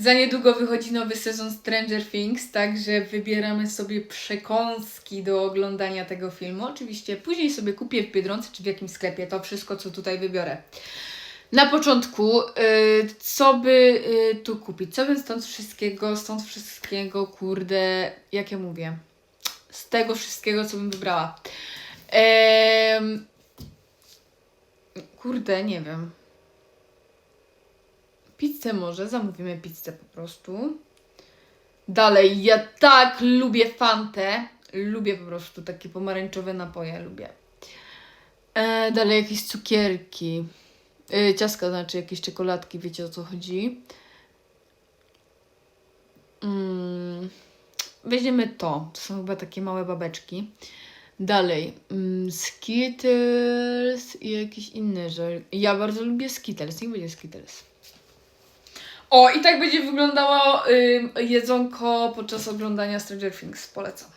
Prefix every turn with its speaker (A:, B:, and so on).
A: Za niedługo wychodzi nowy sezon Stranger Things, także wybieramy sobie przekąski do oglądania tego filmu. Oczywiście później sobie kupię w Biedronce czy w jakimś sklepie to wszystko, co tutaj wybiorę. Na początku, y, co by y, tu kupić? Co bym stąd wszystkiego, stąd wszystkiego, kurde, jak ja mówię, z tego wszystkiego, co bym wybrała. Em, kurde, nie wiem. Pizzę może, zamówimy pizzę po prostu. Dalej, ja tak lubię fantę. Lubię po prostu takie pomarańczowe napoje, lubię. E, dalej jakieś cukierki. E, ciastka, znaczy jakieś czekoladki, wiecie o co chodzi. Mm, weźmiemy to. To są chyba takie małe babeczki. Dalej, mm, Skittles i jakiś inny żel. Ja bardzo lubię Skittles, niech będzie Skittles. O, i tak będzie wyglądało ym, jedzonko podczas oglądania Stranger Things. Polecam.